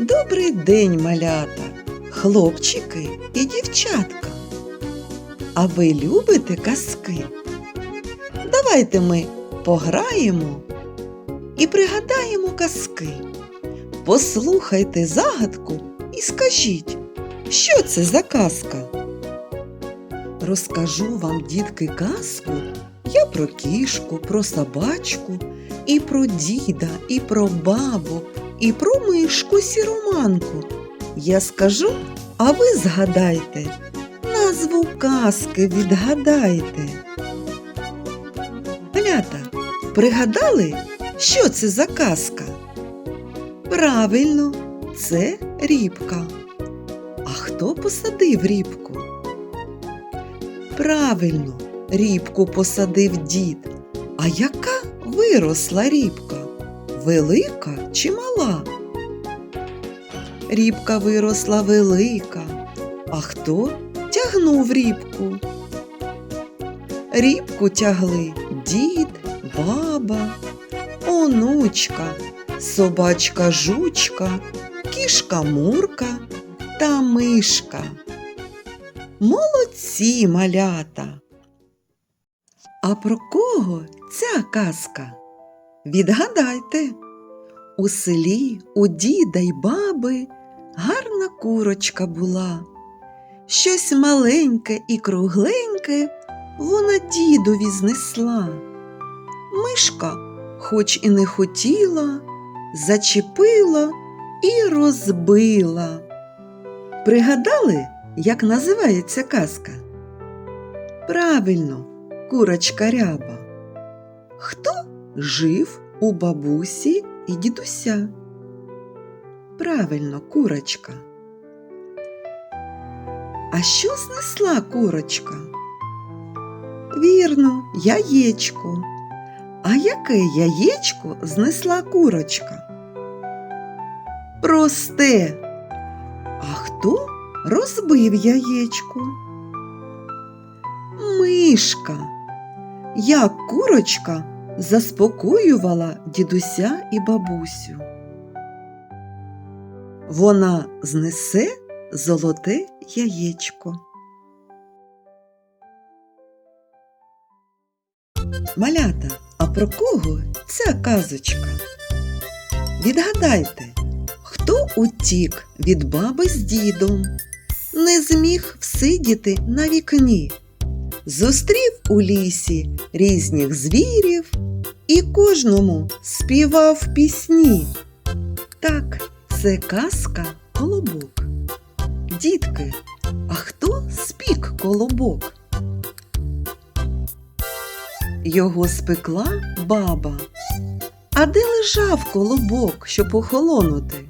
Добрий день, малята, хлопчики і дівчатка. А ви любите казки? Давайте ми пограємо і пригадаємо казки. Послухайте загадку і скажіть, що це за казка? Розкажу вам, дітки, казку я про кішку, про собачку, і про діда, і про бабу, і про мишку сіроманку. Я скажу, а ви згадайте, назву казки відгадайте. Малята, пригадали, що це за казка? Правильно, це рібка. А хто посадив рібку? Правильно, рібку посадив дід. А яка виросла рібка? Велика чи мала? Рібка виросла велика. А хто тягнув рібку? Рібку тягли дід, баба, онучка, собачка жучка, кішка мурка та мишка. Молодці малята! А про кого ця казка? Відгадайте, у селі у діда й баби гарна курочка була. Щось маленьке і кругленьке вона дідові знесла. Мишка, хоч і не хотіла, зачепила і розбила. Пригадали, як називається казка? Правильно, курочка ряба. Хто жив у бабусі і дідуся? Правильно, курочка. А що знесла курочка? Вірно, яєчко. А яке яєчко знесла курочка? Просте. А хто розбив яєчко? Мишка. Як курочка заспокоювала дідуся і бабусю. Вона знесе золоте яєчко. Малята, а про кого ця казочка? Відгадайте, хто утік від баби з дідом, не зміг всидіти на вікні, зустрів у лісі різних звірів і кожному співав пісні. Так, це казка колобок. Дітки, а хто спік колобок? Його спекла баба. А де лежав колобок, щоб охолонути?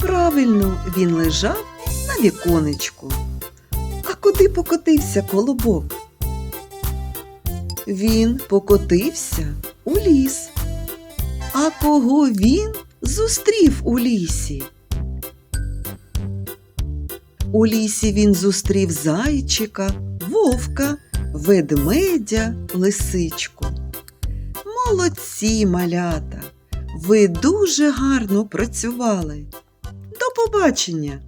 Правильно, він лежав на віконечку. А куди покотився колобок? Він покотився у ліс. А кого він зустрів у лісі? У лісі він зустрів зайчика, вовка, ведмедя, лисичку. Молодці, малята! Ви дуже гарно працювали. До побачення!